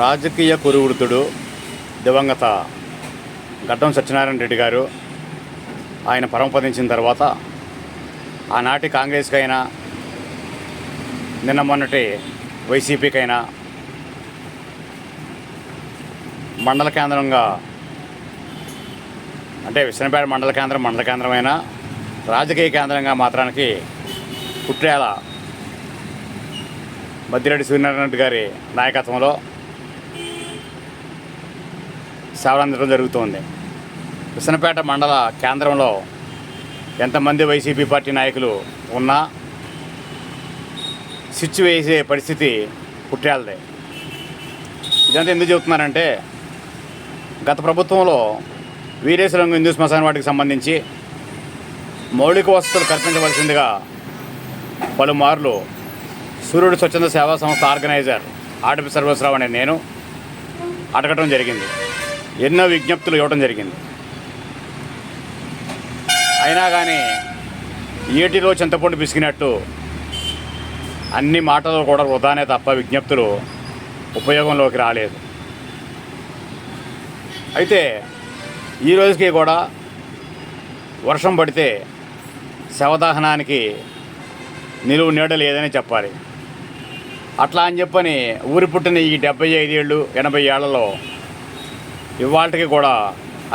రాజకీయ కురువృద్ధుడు దివంగత గడ్డం సత్యనారాయణ రెడ్డి గారు. ఆయన పరమపదించిన తర్వాత ఆనాటి కాంగ్రెస్కైనా నిన్న మొన్నటి వైసీపీకైనా మండల కేంద్రంగా అంటే విశ్వనపేట మండల కేంద్రం మండల కేంద్రమైన రాజకీయ కేంద్రంగా మాత్రానికి కుట్రేల మద్దిరెడ్డి సూర్యనారాయణ రెడ్డి గారి నాయకత్వంలో సేవలందడం జరుగుతోంది. విసనపేట మండల కేంద్రంలో ఎంతమంది వైసీపీ పార్టీ నాయకులు ఉన్నా స్విచ్ వేసే పరిస్థితి పుట్టాలదే. ఇదంతా ఎందుకు చెబుతున్నారంటే గత ప్రభుత్వంలో వీరేశ్వరంగు హిందూ శ్మశాన వాటికి సంబంధించి మౌలిక వసతులు కల్పించవలసిందిగా పలుమార్లు సూర్యుడు స్వచ్ఛంద సేవా సంస్థ ఆర్గనైజర్ ఆటపి సర్వస్రావు అనే నేను అడగటం జరిగింది. ఎన్నో విజ్ఞప్తులు ఇవ్వడం జరిగింది. అయినా కానీ ఏటిలో చింతపండు పిసికినట్టు అన్ని మాటలు కూడా వృధానే తప్ప విజ్ఞప్తులు ఉపయోగంలోకి రాలేదు. అయితే ఈ రోజుకి కూడా వర్షం పడితే శవదహనానికి నిలువు నీడ లేదని చెప్పాలి. అట్లా అని చెప్పని ఊరి పుట్టిన ఈ డెబ్బై ఐదేళ్ళు ఎనభై ఏళ్ళలో ఇవాళకి కూడా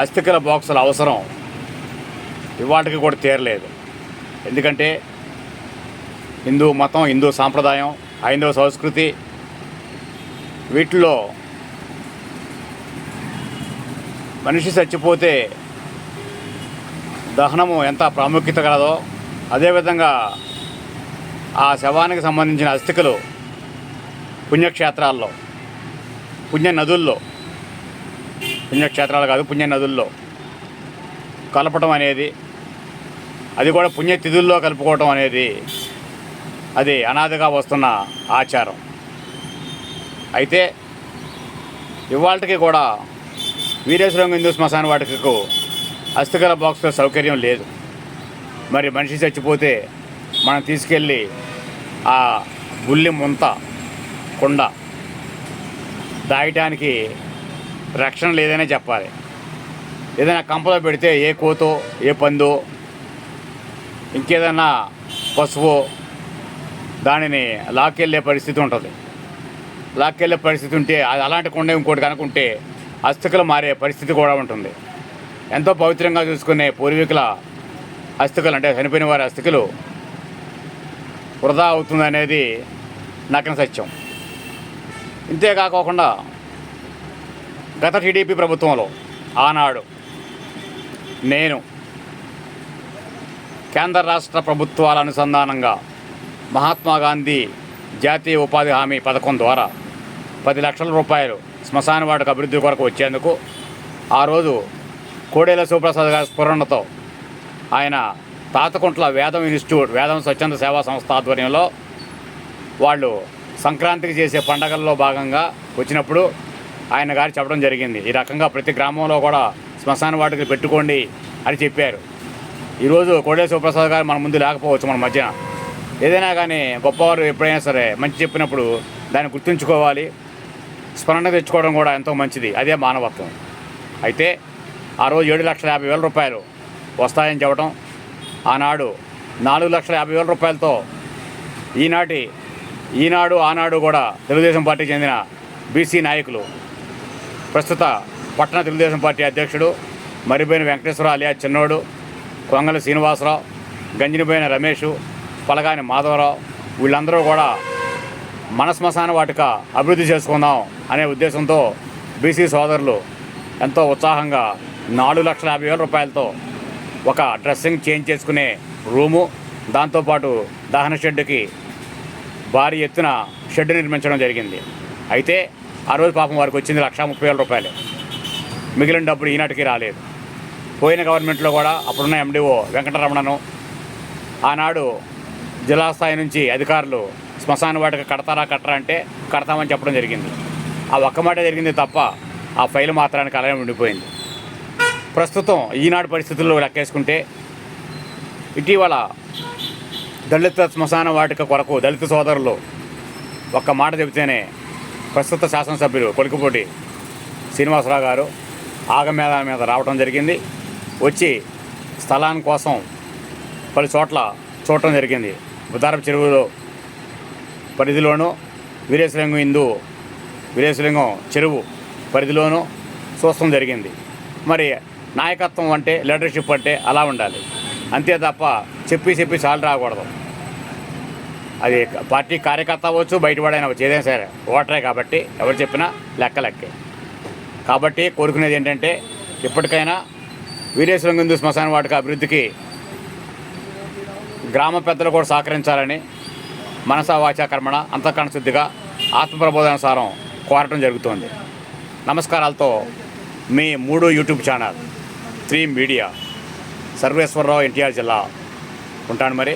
అస్థికల బాక్సుల అవసరం. ఇవాళకి కూడా తీరలేదు. ఎందుకంటే హిందూ మతం హిందూ సాంప్రదాయం హైందవ సంస్కృతి వీటిలో మనిషి చచ్చిపోతే దహనము ఎంత ప్రాముఖ్యత కలదో అదేవిధంగా ఆ శవానికి సంబంధించిన అస్థికలు పుణ్యక్షేత్రాల్లో పుణ్య నదుల్లో పుణ్యక్షేత్రాలు కాదు పుణ్య నదుల్లో కలపటం అనేది అది కూడా పుణ్యతిథుల్లో కలుపుకోవటం అనేది అది అనాదిగా వస్తున్న ఆచారం. అయితే ఇవాళకి కూడా వీరేశ్వరం హిందూ శ్మశాన వాటికకు అస్థికల బాక్స్లో సౌకర్యం లేదు. మరి మనిషి చచ్చిపోతే మనం తీసుకెళ్ళి ఆ గుల్లి ముంత కుండ. దాయటానికి రక్షణ లేదనే చెప్పాలి. ఏదైనా కంపలో పెడితే ఏ కోతో ఏ పందో ఇంకేదన్నా పశువు దానిని లాక్కెళ్ళే పరిస్థితి ఉంటుంది. లాక్కెళ్ళే పరిస్థితి ఉంటే అది అలాంటి కొండ ఇంకోటి కనుకుంటే అస్థికలు మారే పరిస్థితి కూడా ఉంటుంది. ఎంతో పవిత్రంగా చూసుకునే పూర్వీకుల అస్థికలు అంటే చనిపోయిన వారి అస్థికలు వృధా అవుతుందనేది నగ్న సత్యం. ఇంతేకాకోకుండా గత టీడీపీ ప్రభుత్వంలో ఆనాడు నేను కేంద్ర రాష్ట్ర ప్రభుత్వాల అనుసంధానంగా మహాత్మా గాంధీ జాతీయ ఉపాధి హామీ పథకం ద్వారా పది లక్షల రూపాయలు శ్మశాన వాటికి అభివృద్ధి కొరకు వచ్చేందుకు ఆ రోజు కోడేల శివప్రసాద్ గారి స్ఫురణతో ఆయన తాతకుంట్ల వేదం ఇన్స్టిట్యూట్ వేదం స్వచ్ఛంద సేవా సంస్థ ఆధ్వర్యంలో వాళ్ళు సంక్రాంతికి చేసే పండగల్లో భాగంగా వచ్చినప్పుడు ఆయన గారు చెప్పడం జరిగింది. ఈ రకంగా ప్రతి గ్రామంలో కూడా శ్మశాన వాటికి పెట్టుకోండి అని చెప్పారు. ఈరోజు కోడేశ్వర ప్రసాద్ గారు మన ముందు లేకపోవచ్చు మన మధ్యన. ఏదైనా కానీ గొప్పవారు ఎప్పుడైనా సరే మంచి చెప్పినప్పుడు దాన్ని గుర్తుంచుకోవాలి. స్మరణ తెచ్చుకోవడం కూడా ఎంతో మంచిది. అదే మానవత్వం. అయితే ఆ రోజు ఏడు లక్షల యాభై వేల రూపాయలు వస్తాయని చెప్పడం ఆనాడు నాలుగు లక్షల యాభై వేల రూపాయలతో ఈనాటి ఈనాడు ఆనాడు కూడా తెలుగుదేశం పార్టీకి చెందిన బీసీ నాయకులు ప్రస్తుత పట్టణ తెలుగుదేశం పార్టీ అధ్యక్షుడు మరిపోయిన వెంకటేశ్వర అలియా చిన్నోడు కొంగల శ్రీనివాసరావు గంజినిపోయిన రమేష్ పలగాని మాధవరావు వీళ్ళందరూ కూడా మనస్మశాన వాటిక అభివృద్ధి చేసుకుందాం అనే ఉద్దేశంతో బీసీ సోదరులు ఎంతో ఉత్సాహంగా నాలుగు లక్షల యాభై వేల రూపాయలతో ఒక డ్రెస్సింగ్ చేంజ్ చేసుకునే రూము దాంతోపాటు దహన షెడ్కి భారీ ఎత్తున షెడ్ నిర్మించడం జరిగింది. అయితే ఆ రోజు పాపం వారికి వచ్చింది లక్షా ముప్పై వేల రూపాయలు. మిగిలిన డబ్బులు ఈనాటికి రాలేదు. పోయిన గవర్నమెంట్లో కూడా అప్పుడున్న ఎండిఓ వెంకటరమణను ఆనాడు జిల్లా స్థాయి నుంచి అధికారులు శ్మశాన వాటికి కడతారా కట్టరా అంటే కడతామని చెప్పడం జరిగింది. ఆ ఒక్క మాట జరిగింది తప్ప ఆ ఫైల్ మాత్రానికి అలానే ఉండిపోయింది. ప్రస్తుతం ఈనాడు పరిస్థితుల్లో లెక్కేసుకుంటే ఇటీవల దళిత శ్మశాన వాటిక కొరకు దళిత సోదరులు ఒక్క మాట చెబితేనే ప్రస్తుత శాసనసభ్యులు కొలికిపోటి శ్రీనివాసరావు గారు ఆగమేళ మీద రావడం జరిగింది. వచ్చి స్థలాన్ని కోసం పలు చోట్ల చూడటం జరిగింది. ఉదారపు చెరువులో పరిధిలోనూ వీరేశలింగం హిందూ వీరేశలింగం చెరువు పరిధిలోనూ చూడటం జరిగింది. మరి నాయకత్వం అంటే లీడర్షిప్ అంటే అలా ఉండాలి. అంతే తప్ప చెప్పి చెప్పి చాలు రాకూడదు. అది పార్టీ కార్యకర్త అవ్వచ్చు బయటపడైనా అవ్వచ్చు ఏదైనా సరే. ఓటరే కాబట్టి ఎవరు చెప్పినా లెక్క లెక్కే. కాబట్టి కోరుకునేది ఏంటంటే ఇప్పటికైనా వీరేశ్వరం హిందూ శ్మశాన వాటిక అభివృద్ధికి గ్రామ పెద్దలు కూడా సహకరించాలని మనసా వాచా కర్మణ అంతఃకరణ శుద్ధిగా ఆత్మప్రబోధానుసారం కోరటం జరుగుతోంది. నమస్కారాలతో మీ మూడు YouTube channel three media. Sarveswararao NTR జిల్లా ఉంటాను మరి.